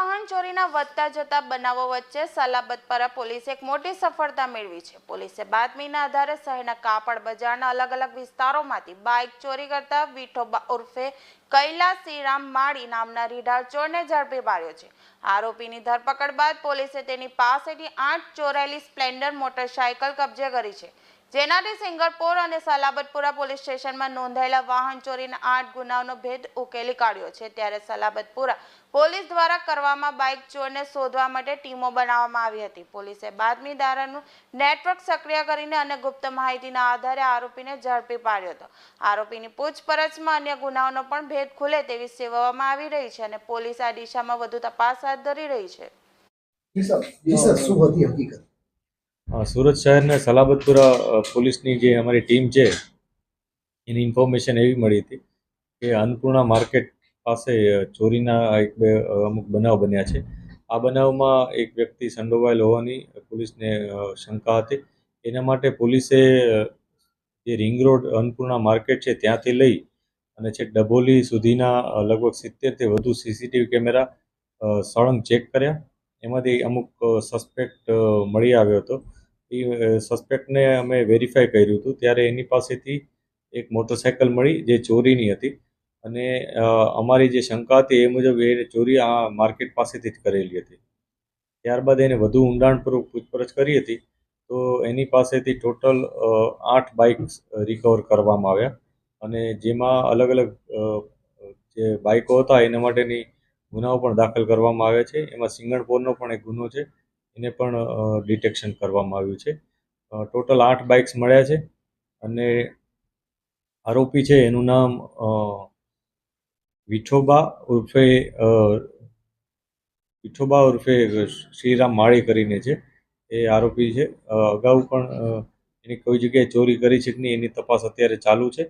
વધતા જતા બનાવો વચ્ચે સલાબતપરા પોલીસે એક મોટી સફળતા મેળવી છે. પોલીસે બાતમીના આધારે શહેરના કાપડ બજારના અલગ અલગ વિસ્તારોમાંથી બાઇક ચોરી કરતા વિઠોબા ઉર્ફે કૈલાસ શ્રીરામ માળી નામના રીઢાળ ચોરને ઝડપી પાડ્યો છે. આરોપીની ધરપકડ બાદ પોલીસે તેની પાસેથી આઠ ચોરાયેલી સ્પ્લેન્ડર મોટરસાયકલ કબજે કરી છે. જેનાથી સિંગરપોર અને સલાબતપુરા પોલીસ સ્ટેશનમાં નોંધાયેલા વાહન ચોરીના આઠ ગુનાઓનો ભેદ ઉકેલી કાઢ્યો છે. ત્યારે સલાબતપુરા પોલીસ દ્વારા કરવામાં બાઇક ચોરને શોધવા માટે ટીમો બનાવવામાં આવી હતી. પોલીસે બાતમીદારોનું નેટવર્ક સક્રિય કરીને અને ગુપ્ત માહિતીના આધારે આરોપીને ઝડપી પાડ્યો હતો. આરોપીની પૂછપરછમાં અન્ય ગુનાઓનો પણ ભેદ ખુલે તેવી સેવામાં આવી રહી છે અને પોલીસ આ દિશામાં વધુ તપાસ હાથ ધરી રહી છે. શું હતી હકીકત? સુરત શહેરના સલાબતપુરા પોલીસની જે અમારી ટીમ છે, એની ઇન્ફોર્મેશન એવી મળી હતી કે અન્નપૂર્ણા માર્કેટ પાસે ચોરીના એક બે અમુક બનાવ બન્યા છે. આ બનાવમાં એક વ્યક્તિ સંડોવાયેલ હોવાની પોલીસને શંકા હતી. એના માટે પોલીસે જે રિંગ રોડ અન્નપૂર્ણા માર્કેટ છે, ત્યાંથી લઈ અને છેક ડભોલી સુધીના લગભગ સિત્તેરથી વધુ સીસીટીવી કેમેરા સળંગ ચેક કર્યા. એમાંથી અમુક સસ્પેક્ટ મળી આવ્યો હતો. એ સસ્પેક્ટને અમે વેરીફાઈ કર્યું હતું. ત્યારે એની પાસેથી એક મોટરસાયકલ મળી જે ચોરીની હતી. અને અમારી જે શંકા હતી એ મુજબ એ ચોરી આ માર્કેટ પાસેથી જ કરેલી હતી. ત્યારબાદ એને વધુ ઊંડાણપૂર્વક પૂછપરછ કરી હતી. તો એની પાસેથી ટોટલ આઠ બાઇક્સ રિકવર કરવામાં આવ્યા. અને જેમાં અલગ અલગ જે બાઇકો હતા એના માટેની ગુનાઓ પણ દાખલ કરવામાં આવ્યા છે. એમાં સિંગણપોરનો પણ એક ગુનો છે. એને પણ ડિટેક્શન કરવામાં આવ્યું છે. ટોટલ આઠ બાઇક્સ મળ્યા છે અને આરોપી છે એનું નામ વિઠોબા ઉર્ફે વિઠોબા ઉર્ફે શ્રીરામ માળી કરીને છે એ આરોપી છે. અગાઉ પણ એની કોઈ જગ્યાએ ચોરી કરી છે કે નહીં એની તપાસ અત્યારે ચાલુ છે.